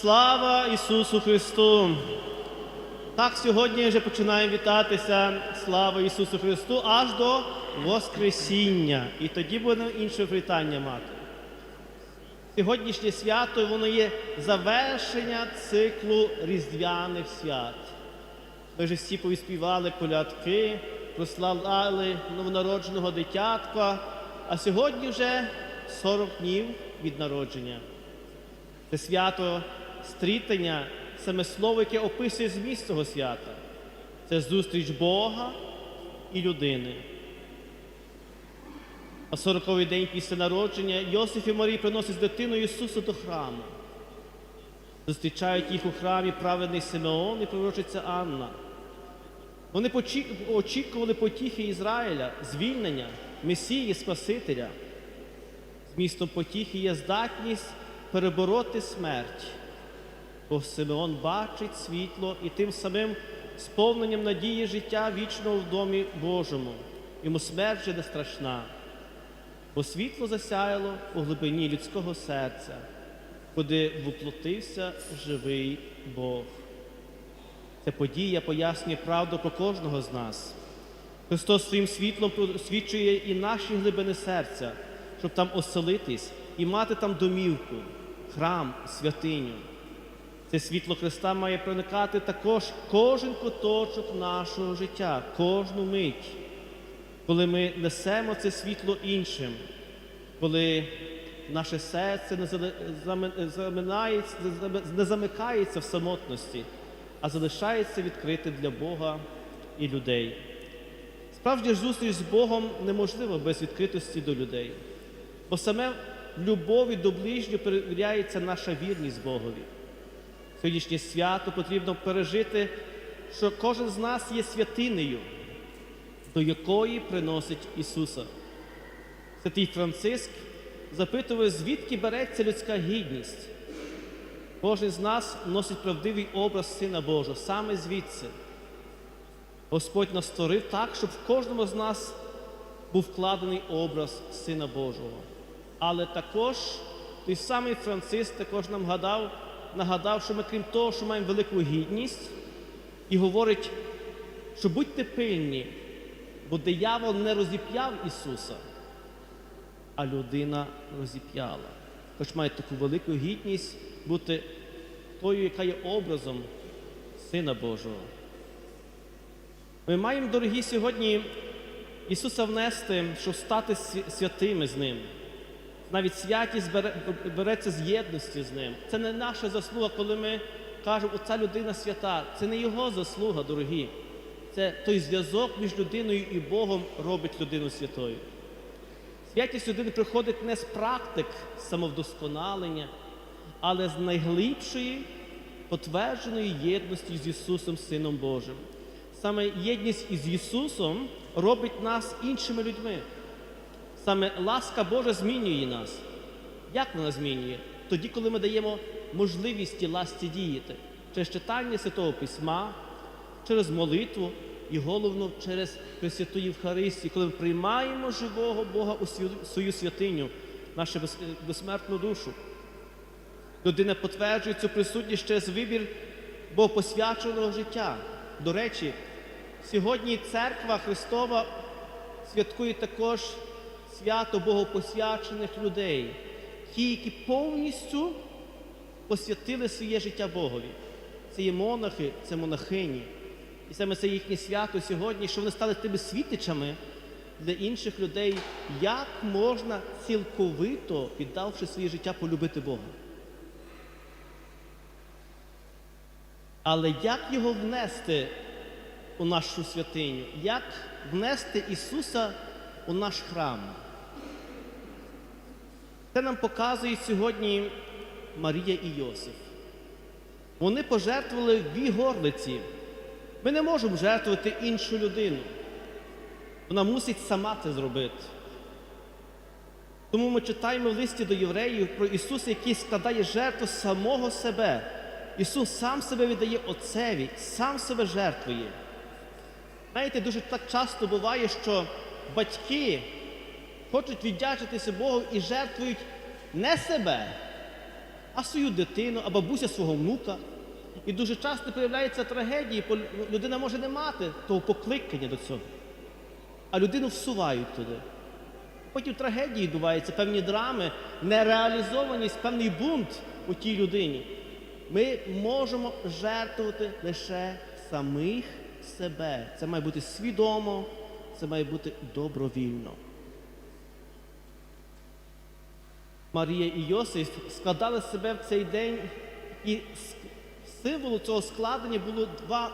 Слава Ісусу Христу! Так сьогодні вже починаємо вітатися. Слава Ісусу Христу аж до Воскресіння. І тоді будемо інше привітання мати. Сьогоднішнє свято воно є завершення циклу різдвяних свят. Ми вже всі повіспівали колядки, прославляли новонародженого дитятка, а сьогодні вже 40 днів від народження. Це свято стрітання, слово, яке описує зміст цього свята. Це зустріч Бога і людини. А 40-й день після народження Йосиф і Марій приносять дитину Ісуса до храму. Зустрічають їх у храмі праведний Симеон і пророчиця Анна. Вони очікували потіхи Ізраїля, звільнення, Месії, Спасителя. Змістом потіхи є здатність перебороти смерть. Бо Симеон бачить світло і тим самим сповненням надії життя вічного в домі Божому. Йому смерть вже не страшна, бо світло засяяло у глибині людського серця, куди воплотився живий Бог. Ця подія пояснює правду про кожного з нас. Христос своїм світлом свідчує і наші глибини серця, щоб там оселитись і мати там домівку, храм, святиню. Це світло Христа має проникати також кожен куточок нашого життя, кожну мить, коли ми несемо це світло іншим, коли наше серце не замикається в самотності, а залишається відкритим для Бога і людей. Справжня ж зустріч з Богом неможлива без відкритості до людей, бо саме в любові до ближнього перевіряється наша вірність Богові. Сьогоднішнє свято потрібно пережити, що кожен з нас є святинею, до якої приносить Ісуса. Святий Франциск запитує, звідки береться людська гідність. Кожен з нас носить правдивий образ Сина Божого, саме звідси. Господь нас створив так, щоб в кожному з нас був вкладений образ Сина Божого. Але також той самий Франциск також нам гадав, нагадав, що ми, крім того, що маємо велику гідність, і говорить, що будьте пильні, бо диявол не розіп'яв Ісуса, а людина розіп'яла. Хоч має таку велику гідність бути тою, яка є образом Сина Божого. Ми маємо, дорогі, сьогодні Ісуса внести, щоб стати святими з Ним. Навіть святість береться з єдності з Ним. Це не наша заслуга, коли ми кажемо, оця людина свята. Це не Його заслуга, дорогі. Це той зв'язок між людиною і Богом робить людину святою. Святість людини приходить не з практик самовдосконалення, але з найглибшої потвердженої єдності з Ісусом, Сином Божим. Саме єдність із Ісусом робить нас іншими людьми. Саме ласка Божа змінює нас. Як вона змінює? Тоді, коли ми даємо можливість ласці діяти через читання Святого Письма, через молитву і головно через Пресвяту Євхаристію, коли ми приймаємо живого Бога у свою- святиню, нашу безсмертну душу. Людина підтверджує цю присутність через вибір богопосвяченого життя. До речі, сьогодні церква Христова святкує також свято богопосвячених людей, ті, які повністю посвятили своє життя Богові. Це є монахи, це монахині. І саме це їхнє свято сьогодні, що вони стали тими світичами для інших людей, як можна цілковито, віддавши своє життя, полюбити Бога. Але як його внести у нашу святиню? Як внести Ісуса у наш храм? Це нам показує сьогодні Марія і Йосиф. Вони пожертвували дві горлиці. Ми не можемо жертвувати іншу людину. Вона мусить сама це зробити. Тому ми читаємо в листі до євреїв про Ісуса, який складає жертву самого себе. Ісус сам себе віддає Отцеві, сам себе жертвує. Знаєте, дуже так часто буває, що батьки хочуть віддячитися Богу і жертвують не себе, а свою дитину, а бабуся свого внука. І дуже часто появляються трагедії, бо людина може не мати того покликання до цього, а людину всувають туди. Потім трагедії відбуваються, певні драми, нереалізованість, певний бунт у тій людині. Ми можемо жертвувати лише самих себе. Це має бути свідомо, це має бути добровільно. Марія і Йосиф складали себе в цей день, і с- символом цього складення було два,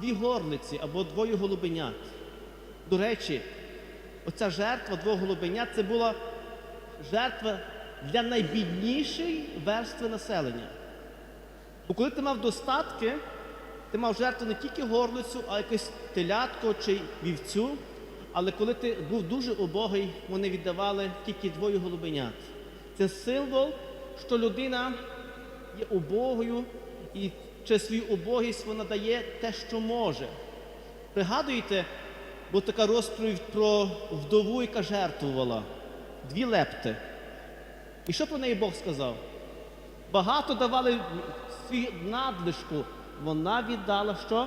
дві горлиці або двоє голубенят. До речі, оця жертва двох голубенят це була жертва для найбіднішої верстви населення. Бо коли ти мав достатки, ти мав жертву не тільки горлицю, а якесь телятко чи вівцю. Але коли ти був дуже убогий, вони віддавали тільки двоє голубенят. Це символ, що людина є убогою і через свою убогість вона дає те, що може. Пригадуєте, бо така розповідь про вдову, яка жертвувала дві лепти. І що про неї Бог сказав? Багато давали свій надлишку. Вона віддала що?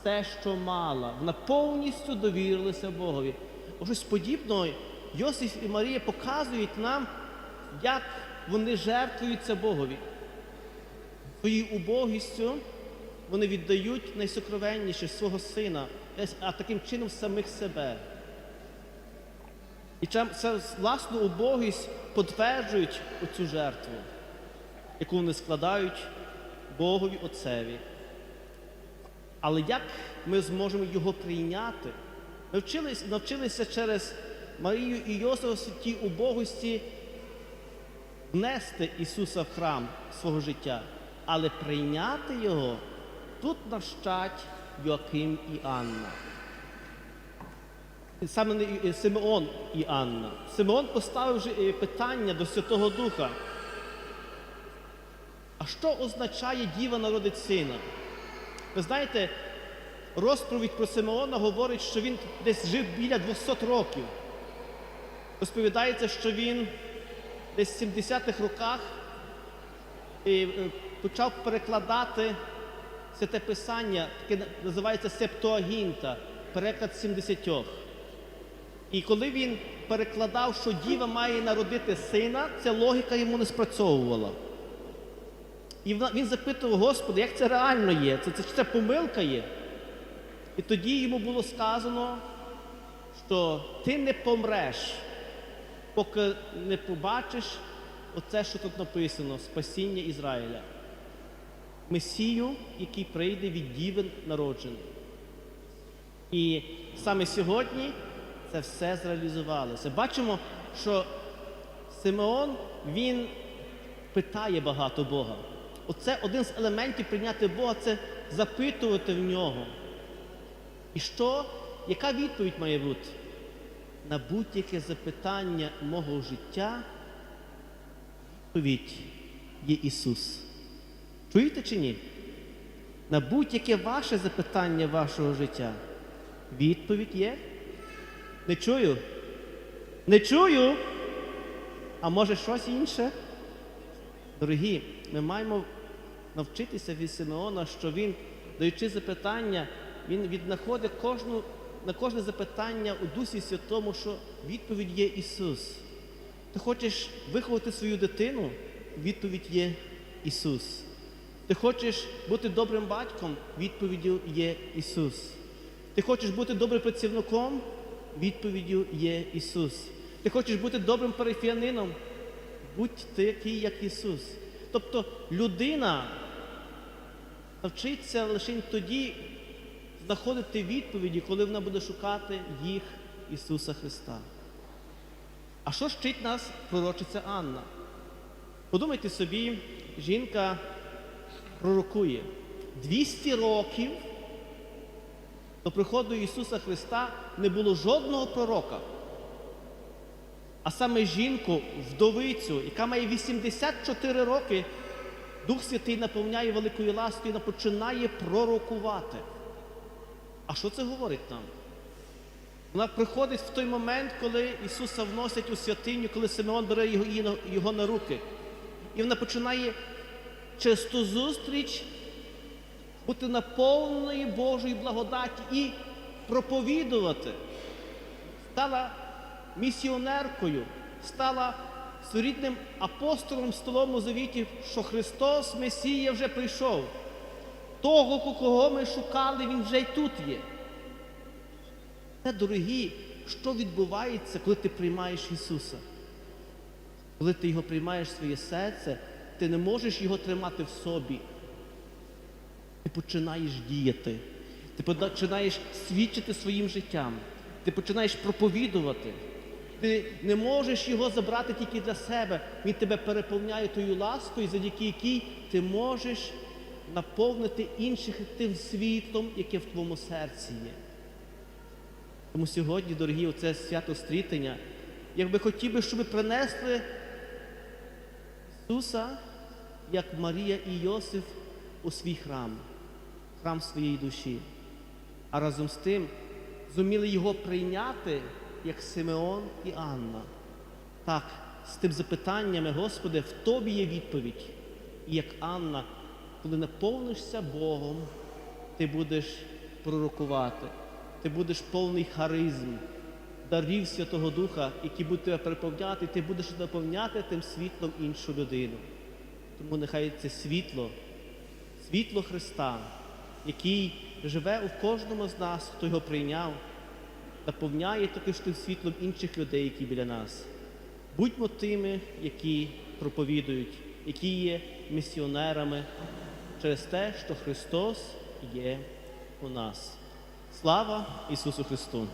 Все, що мала. Вона повністю довірилася Богові. О, Щось подібного Йосиф і Марія показують нам, як вони жертвуються Богові. Своєю убогістю вони віддають найсокровенніше свого сина, а таким чином самих себе. І це власну убогість підтверджують оцю жертву, яку вони складають Богові Отцеві. Але як ми зможемо його прийняти? Ми вчились, навчилися через Марію і Йосифа тій убогості внести Ісуса в храм свого життя, але прийняти Його тут навчать Йоаким і Анна. Саме Симеон і Анна. Симеон поставив е, питання до Святого Духа. А що означає діва народить сина? Ви знаєте, розповідь про Симеона говорить, що він десь жив біля 200 років. Розповідається, що він десь в 70-х роках е, е, почав перекладати святе писання, таке називається Септуагінта, переклад 70. І коли він перекладав, що діва має народити сина, ця логіка йому не спрацьовувала. І він запитував, Господи, як це реально є? Це, це, це помилка є? І тоді йому було сказано, що ти не помреш, поки не побачиш оце, що тут написано, спасіння Ізраїля. Месію, який прийде від діви народжений. І саме сьогодні це все зреалізувалося. Бачимо, що Симеон він питає багато Бога. Оце один з елементів прийняти Бога це запитувати в нього. І що, яка відповідь має бути? На будь-яке запитання мого життя відповідь є Ісус. Чуєте чи ні? На будь-яке ваше запитання вашого життя відповідь є? Не чую. Не чую. А може щось інше? Дорогі, ми маємо навчитися від Симеона, що він, даючи запитання, він віднаходить кожну, на кожне запитання у Дусі Святому, що відповідь є Ісус. Ти хочеш виховати свою дитину? Відповідь є Ісус. Ти хочеш бути добрим батьком? Відповіддю є Ісус. Ти хочеш бути добрим працівником? Відповіддю є Ісус. Ти хочеш бути добрим парафіянином? Будь такий, як Ісус. Тобто людина навчиться лише тоді знаходити відповіді, коли вона буде шукати їх Ісуса Христа. А що вчить нас пророчиця Анна? Подумайте собі, жінка пророкує 200 років до приходу Ісуса Христа не було жодного пророка. А саме жінку, вдовицю, яка має 84 роки, Дух Святий наповняє великою ласкою і починає пророкувати. А що це говорить нам? Вона приходить в той момент, коли Ісуса вносять у святиню, коли Симеон бере його, його на руки. і вона починає через ту зустріч бути наповненою Божої благодаті і проповідувати. Стала місіонеркою, стала своєрідним апостолом в Столому Завіті, що Христос, Месія, вже прийшов. Того, кого ми шукали, Він вже й тут є. Це, дорогі, що відбувається, коли ти приймаєш Ісуса? Коли ти його приймаєш в своє серце, ти не можеш його тримати в собі. Ти починаєш діяти, ти починаєш свідчити своїм життям, ти починаєш проповідувати. Ти не можеш його забрати тільки для себе. Він тебе переповняє тою ласкою, завдяки якій ти можеш наповнити інших тим світлом, яке в твоєму серці є. Тому сьогодні, дорогі, оце свято стрітення, я би хотів би, щоб ми принесли Ісуса, як Марія і Йосиф, у свій храм, храм своєї душі. А разом з тим зуміли його прийняти, як Симеон і Анна. Так, з тим запитаннями, Господи, в Тобі є відповідь. І як Анна, коли наповнишся Богом, ти будеш пророкувати, ти будеш повний харизм, дарів Святого Духа, які будуть тебе переповняти, і ти будеш наповняти тим світлом іншу людину. Тому нехай це світло, світло Христа, який живе у кожному з нас, хто його прийняв, наповняє також тим світлом інших людей, які біля нас. Будьмо тими, які проповідують, які є місіонерами через те, що Христос є у нас. Слава Ісусу Христу!